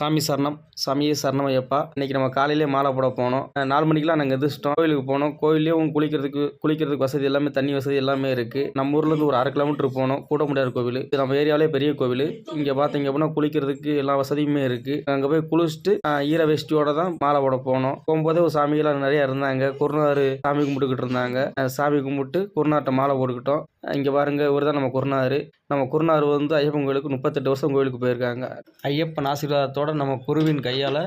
சாமி சரணம் சாமியே சரணம் ஐயப்பா. இன்றைக்கி நம்ம காலையிலே மாலை போட போனோம். நாலு மணிக்கெலாம் நாங்கள் எதிர்ச்சிட்டோம் கோயிலுக்கு போனோம். கோயிலையும் குளிக்கிறதுக்கு குளிக்கிறதுக்கு வசதி எல்லாமே தண்ணி வசதி எல்லாமே இருக்குது நம்ம ஊர்லேருந்து ஒரு அரை கிலோமீட்டர் போனோம். கூட்டமுடியார் கோவில். இது நம்ம ஏரியாவிலே பெரிய கோவில். இங்கே பார்த்தீங்க அப்படின்னா குளிக்கிறதுக்கு எல்லா வசதியுமே இருக்குது அங்கே போய் குளிச்சுட்டு ஈர வேஷ்டியோட தான் மாலை போட போனோம். போகும்போதே ஒரு சாமிகளாக நிறையா இருந்தாங்க. குருநாறு சாமி கும்பிட்டுக்கிட்டு இருந்தாங்க. சாமி கும்பிட்டு குருநாட்டை மாலை போட்டுக்கிட்டோம். இங்கே பாருங்கள் இவர் தான் நம்ம குருநாறு நம்ம குருநார் வந்து ஐயப்பன் கோயிலுக்கு முப்பத்தெட்டு வருஷம் கோயிலுக்கு போயிருக்காங்க. ஐயப்பன் ஆசீர்வாதத்தோட நம்ம குருவின் கையால்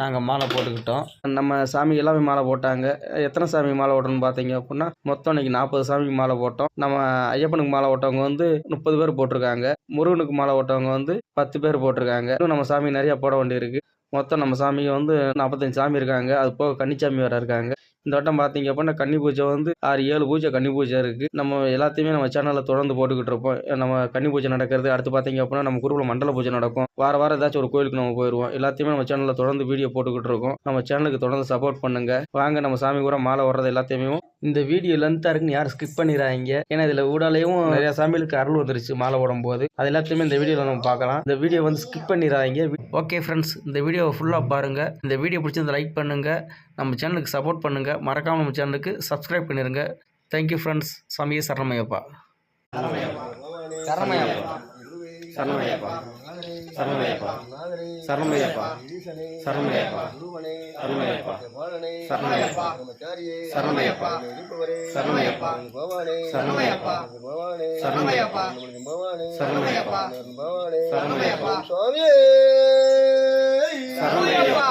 நாங்கள் மாலை போட்டுக்கிட்டோம். நம்ம சாமி எல்லாமே மாலை போட்டாங்க. எத்தனை சாமி மாலை போட்டோம்னு பார்த்தீங்க அப்படின்னா மொத்தம் இன்னைக்கு நாற்பது சாமிக்கு மாலை போட்டோம். நம்ம ஐயப்பனுக்கு மாலை போட்டவங்க வந்து முப்பது பேர் போட்டிருக்காங்க. முருகனுக்கு மாலை போட்டவங்க வந்து பத்து பேர் போட்டிருக்காங்க. இன்னும் நம்ம சாமி நிறையா போட வேண்டியிருக்கு. மொத்தம் நம்ம சாமிக்கு வந்து நாற்பத்தஞ்சு சாமி இருக்காங்க. அது போக கன்னிச்சாமி வேறு இருக்காங்க. இந்த வட்டம் பார்த்தீங்க அப்படின்னா கன்னி பூஜை வந்து ஆறு ஏழு பூஜை கன்னி பூஜை இருக்குது நம்ம எல்லாத்தையுமே நம்ம சேனலில் தொடர்ந்து போட்டுக்கிட்டு இருப்போம். நம்ம கன்னி பூஜை நடக்கிறது அடுத்து பார்த்தீங்க அப்படின்னா நம்ம குருவில் மண்டல பூஜை நடக்கும். வார வாரம் ஏதாச்சும் ஒரு கோயிலுக்கு நம்ம போயிடுவோம் எல்லாத்தையுமே நம்ம சேனலில் தொடர்ந்து வீடியோ போட்டுக்கிட்டு இருக்கோம். நம்ம சேனலுக்கு தொடர்ந்து சப்போர்ட் பண்ணுங்கள் வாங்க நம்ம சாமி கூட மாலை வர்றது எல்லாத்தையுமே இந்த வீடியோ லென்த்தாக இருக்குன்னு யாரும் ஸ்கிப் பண்ணிடுறாங்க ஏன்னா இதில் ஊடாலையும் நிறைய சாமிகளுக்கு அருள் வந்துருச்சு மாலை போடும்போது. அது எல்லாத்தையுமே இந்த வீடியோவில் நம்ம பார்க்கலாம். இந்த வீடியோ வந்து ஸ்கிப் பண்ணிடுறாங்க ஓகே ஃப்ரெண்ட்ஸ் இந்த வீடியோவை ஃபுல்லாக பாருங்கள் இந்த வீடியோ பிடிச்சிருந்த லைக் பண்ணுங்கள் நம்ம சேனலுக்கு சப்போர்ட் பண்ணுங்கள் மறக்காமல் நம்ம சேனலுக்கு சப்ஸ்கிரைப் பண்ணிடுங்க தேங்க்யூ ஃப்ரெண்ட்ஸ் சாமியே சரணமையப்பா சரணமையப்பா சரணமையப்பா சரணமையப்பா சரணமையப்பா சரணமையப்பா சரணமையப்பா சரணமையப்பா சரணமையப்பா சரணமையப்பா சரணமையப்பா சரணமையப்பா சரணமையப்பா சரணமையப்பா சரணமையப்பா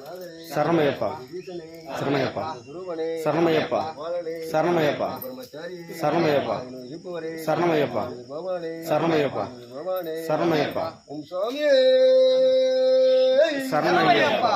சரணமையப்பா சரணமையப்பா சரணமையப்பா சரணமையப்பா சரணமையப்பா சரணமையப்பா சரணமையப்பா சரணமையப்பா சரணமையப்பா சரணமையப்பா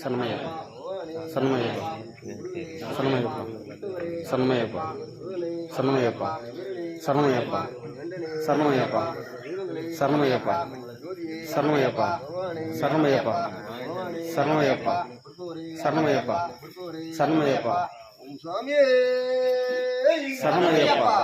சரணமையப்பா சரணமையப்பா சரணமையப்பா சரணமையப்பா சரணமையப்பா சரணமையப்பா சரணமையப்பா சரணமையப்பா சரணமையப்பா சரணமையப்பா சரணமையப்பா உன் சாமி சரணமையப்பா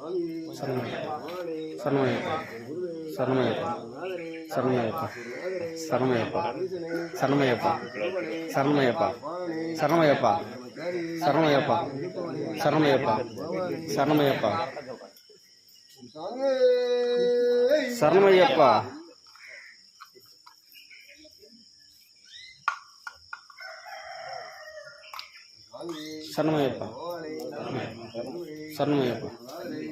சரணமையப்பா சரணமையப்பா சரணமையப்பா சரணமையப்பா சரணமையப்பா சரணமையப்பா சரணமையப்பா சரணமையப்பா சரணமையப்பா சரணமையப்பா சாமி சரணமையப்பா சரணமையப்பா சரணமையப்பா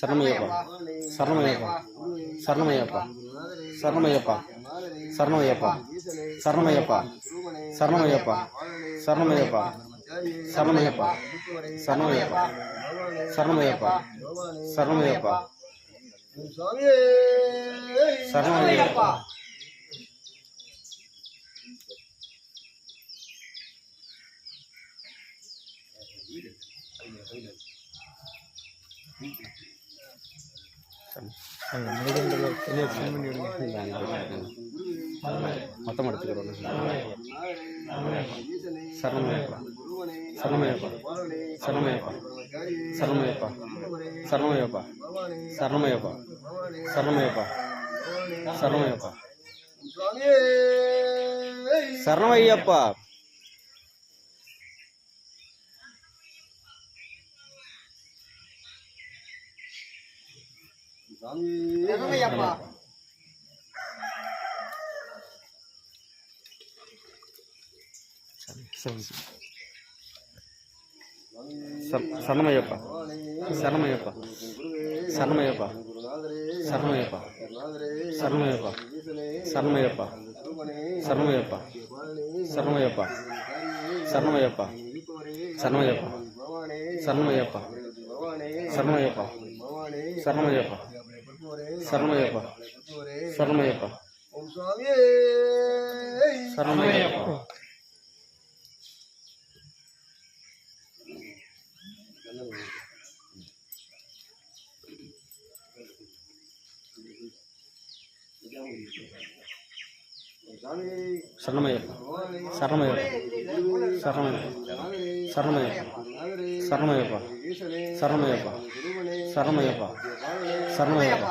சரணமையப்பா சரணமையப்பா சரணமையப்பா சரணமையப்பா சரணமையப்பா சரணமையப்பா சரணமையப்பா சரணமையப்பா சரணமையப்பா சரணமையப்பா சரணமையப்பா சரணமையப்பா சரணமையப்பா சாமி சரணமையப்பா மொத்தம் எடுத்துக்கிறோம் சரணமையப்பா சரணமையப்பா சரணமையப்பா சரணமையப்பா சரணமையப்பா சரணமையப்பா சரணமையப்பா சரணமையப்பா சரணமையப்பா சாமி சரணமையப்பா சரணமையப்பா சரணமையப்பா சரணமையப்பா சரணமையப்பா சரணமையப்பா சரணமையப்பா சரணமையப்பா சரணமையப்பா சரணமையப்பா சரணமையப்பா சரணமையப்பா சரணமையப்பா சரணமையப்பா சரணமையப்பா சரணமையப்பா ஓம் சாமி சரணமையப்பா சாமி சரணமையப்பா சரணமையப்பா சரணமையப்பா சரணமையப்பா சரணமையப்பா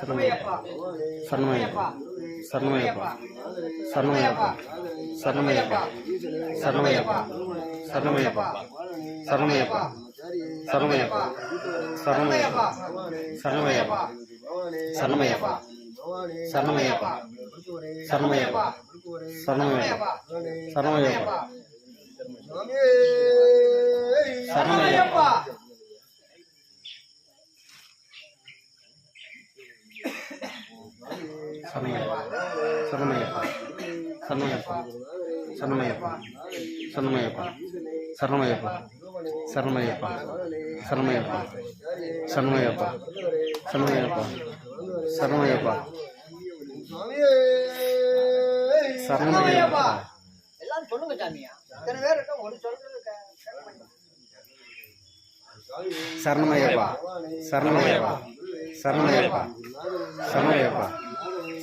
சரணமையப்பா சரணமையப்பா சரணமையப்பா சரணமையப்பா சரணமையப்பா சரணமையப்பா சரணமையப்பா சரணமையப்பா சரணமையப்பா சரணமையப்பா சரணமையப்பா சரணமையப்பா சரணமையப்பா சரணமையப்பா சரணமையப்பா சரணமையப்பா சரணமையப்பா சரணமையப்பா சரணமையப்பா சரணமையப்பா சரணமையப்பா சரணமையப்பா சரணமையப்பா சரணமையப்பா சரணமையப்பா சரணமையப்பா சரணமையப்பா சரணமையப்பா சரணமையப்பா எல்லாரும் சொல்லுங்க சாமியா இத்தனை பேர் இருக்கா ஒரு சொல்றது க- கேட்க மாட்டேங்குது. சரணமையப்பா சரணமையப்பா சரணமையப்பா சரணமையப்பா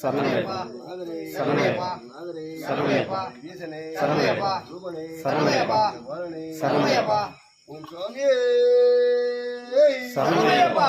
சரணயப்பா சரணயப்பா சரணயப்பா சரணயப்பா சரணயப்பா சரணயப்பா சரணயப்பா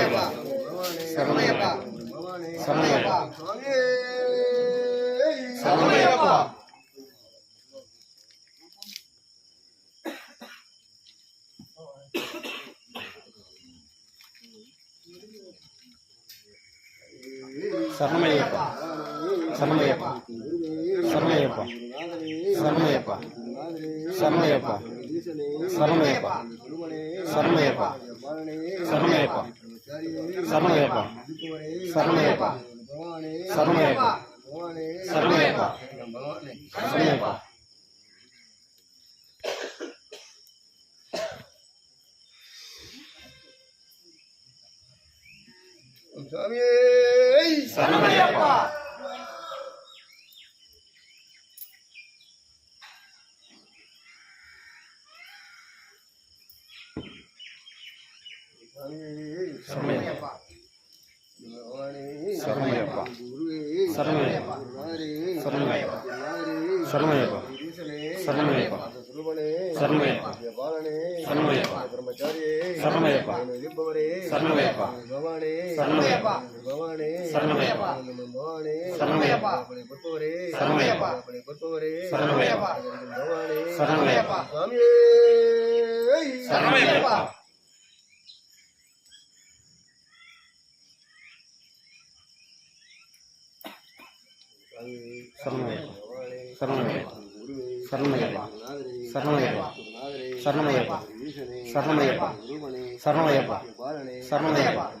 பெருமானே அப்பனை பொறுத்தவரே. அப்பனை பொறுத்தவரே. பெருமானே சுவாமியே சரணமையப்பா. சரணமையப்பா. சரணமையப்பா. சரணமையப்பா. சரணமையப்பா. சரணமையப்பா. சரணமையப்பா.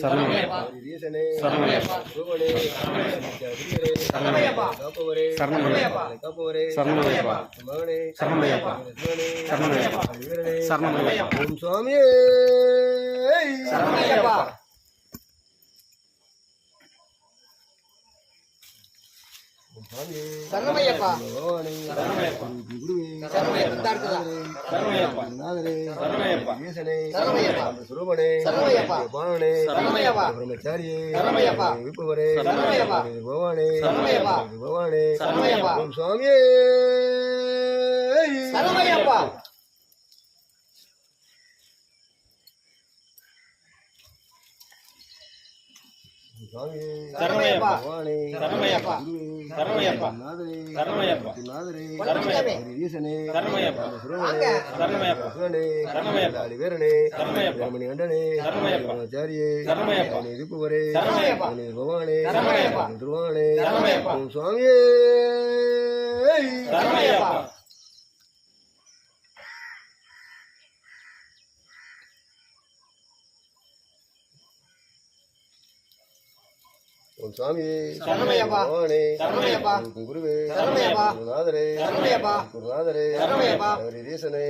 சரணை ஈசனே சிவனே சரணையப்பா காப்பவரே சரணையப்பா காப்பவரே சரணையப்பா மகனே சரணையப்பா சரணையப்பா சரணையப்பா ஓம் சுவாமியே சரணையப்பா சரணமையப்பா சுவாமியே சரணமையப்பா சரணமையப்பா சரணமையப்பா சரணையப்பா சரணையப்பா சரணையப்பா வீசனே சரணையப்பா சரணையப்பா சரணையப்பா வீரனே சரணையப்பா சுவாமியே சரணையப்பா ஓம் சாமியே பகவானே குருவே. குருநாதரே. குருநாதரே. ஹரிதீசனே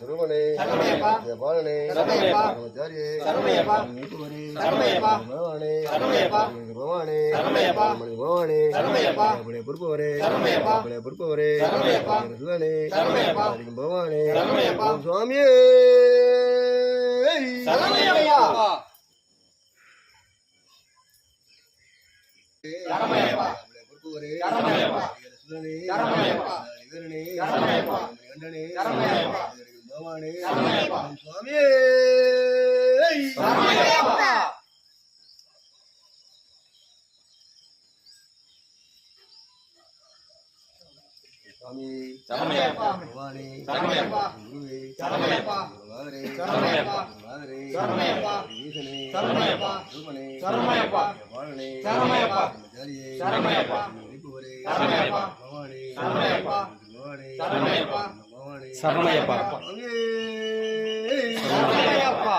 சுருவனே ஜபாலனே ஆச்சாரியே நீட்டுவரே பகவானே பகவானே பகவானே அப்படி பொறுப்பவரே. அப்படி பொறுப்பவரே. சுதனே பகவானே சுவாமியே சரணையா சரமயப்பா பழனி சரமையப்பா. ஜாலியே சரமையப்பா. மணிப்பூரே சரமையப்பா. பவானி சரமையப்பா. பவானி சரமையப்பா. பவானி சரமையப்பா. சரமையப்பா.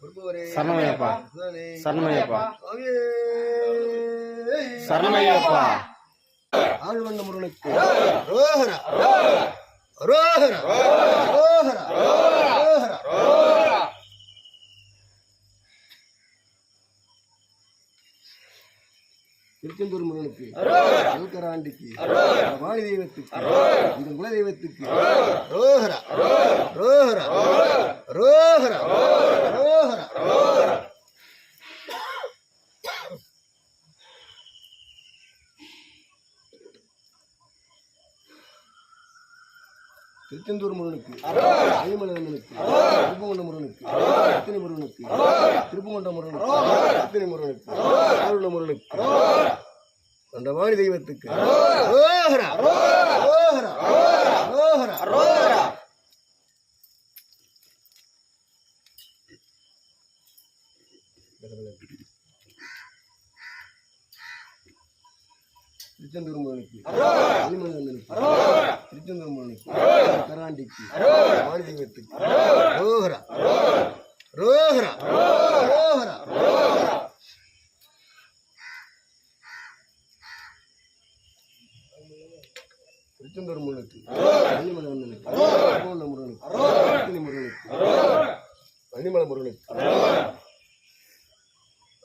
பொறுப்பவரே சரணமையப்பா. சிவனே. சரணமையப்பா. சுவாமியே சரணமையப்பா. ஆழ்வண்ண முருகனுக்கு. ரோஹரா ரோஹரா ரோஹரா ரோஹரா திருச்செந்தூர் முருகனுக்கு அல்கராண்டிக்கு வாணி தெய்வத்துக்கு இந்த குல தெய்வத்துக்கு ரோஹரா ரோஹரா ரோஹரா ரோஹரா திருச்செந்தூர் முருகனுக்கு ஐமலை முருகனுக்கு திருப்புகொண்ட முருகனுக்கு அத்தினை முருகனுக்கு திருப்புகொண்ட முருகனுக்கு அத்தினை முருகனுக்கு ஆருள்ள முருகனுக்கு. கண்டவாணி தெய்வத்துக்கு. அரோஹரா அரோஹரா அரோஹரா அரோஹரா கராண்டிக்கு வாணி தெய்வத்துக்கு ரோஹரா ரோஹரா ரோஹரா திருச்செந்தூர் முருகனுக்கு வந்தனுக்கு முருகனுக்கு அத்தினி முருகனுக்கு வள்ளிமலை முருகனுக்கு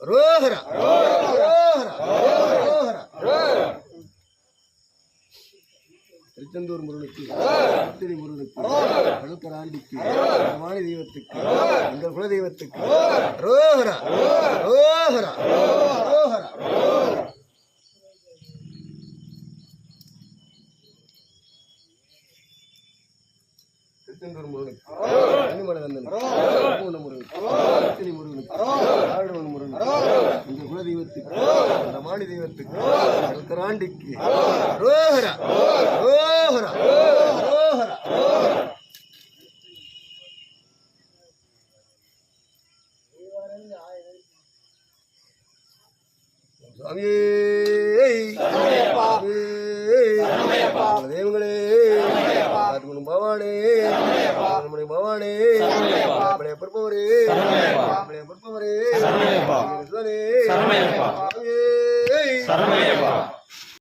ரோஹரா ரோஹரா ரோஹரா திருச்செந்தூர் முருகனுக்கு அத்தினி முருகனுக்கு கழுத்தராண்டிக்கு வாணி தெய்வத்துக்கு எங்கள் குல தெய்வத்துக்கு ரோஹரா ரோஹரா ரோஹரா திருச்செந்தூர் முருகனுக்கு கன்னிமலை வந்தனுக்கு திருப்பூர்ண முருகனுக்கு அத்தினி முருகனுக்கு ஆழ்வன் முருகனுக்கு எங்கள் குல தெய்வத்துக்கு அந்த மாணி தெய்வத்துக்கு கழுத்தராண்டிக்கு ரோஹரா ரோஹரா ரோஹரா